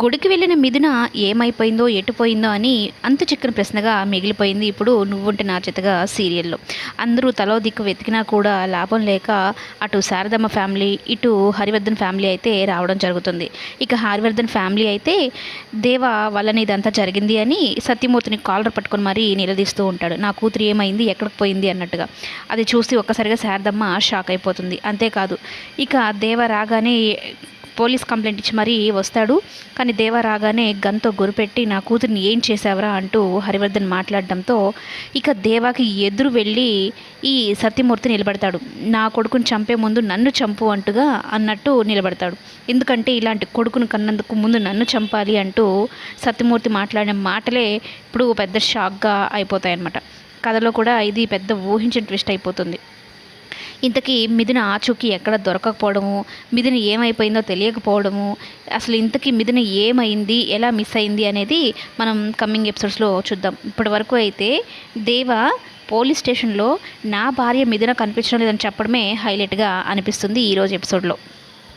గుడికి వెళ్ళిన మిథున ఏమైపోయిందో ఎటుపోయిందో అని అంతు చిక్కని ప్రశ్నగా మిగిలిపోయింది ఇప్పుడు నువ్వుంటే నా చేతగా సీరియల్లో. అందరూ తలో దిక్కు వెతికినా కూడా లాభం లేక అటు శారదమ్మ ఫ్యామిలీ ఇటు హరివర్ధన్ ఫ్యామిలీ అయితే రావడం జరుగుతుంది. ఇక హరివర్ధన్ ఫ్యామిలీ అయితే దేవ వల్లనే ఇదంతా జరిగింది అని సత్యమూర్తిని కాలర్ పట్టుకొని మరీ నిలదీస్తూ ఉంటాడు. నా కూతురు ఏమైంది ఎక్కడికి పోయింది అన్నట్టుగా. అది చూసి ఒక్కసారిగా శారదమ్మ షాక్ అయిపోతుంది. అంతేకాదు ఇక దేవ రాగానే పోలీస్ కంప్లైంట్ ఇచ్చి మరీ వస్తాడు. కానీ దేవ రాగానే గన్తో గురిపెట్టి నా కూతుర్ని ఏం చేసావరా అంటూ హరివర్ధన్ మాట్లాడడంతో ఇక దేవాకి ఎదురు వెళ్ళి ఈ సత్యమూర్తి నిలబడతాడు. నా కొడుకుని చంపే ముందు నన్ను చంపు అంటుగా అన్నట్టు నిలబడతాడు. ఎందుకంటే ఇలాంటి కొడుకును కన్నందుకు ముందు నన్ను చంపాలి అంటూ సత్యమూర్తి మాట్లాడిన మాటలే ఇప్పుడు పెద్ద షాక్గా అయిపోతాయన్నమాట. కథలో కూడా ఇది పెద్ద ఊహించిన ట్విస్ట్ అయిపోతుంది. ఇంతకీ మిథున ఆచూకీ ఎక్కడ దొరకకపోవడము? మిథున ఏమైపోయిందో తెలియకపోవడము? అసలు ఇంతకీ మిథున ఏమైంది? ఎలా మిస్ అయింది అనేది మనం కమ్మింగ్ ఎపిసోడ్స్లో చూద్దాం. ఇప్పటి వరకు అయితే దేవ పోలీస్ స్టేషన్లో నా భార్య మిథున కనిపించడం లేదని చెప్పడమే హైలైట్గా అనిపిస్తుంది ఈరోజు ఎపిసోడ్లో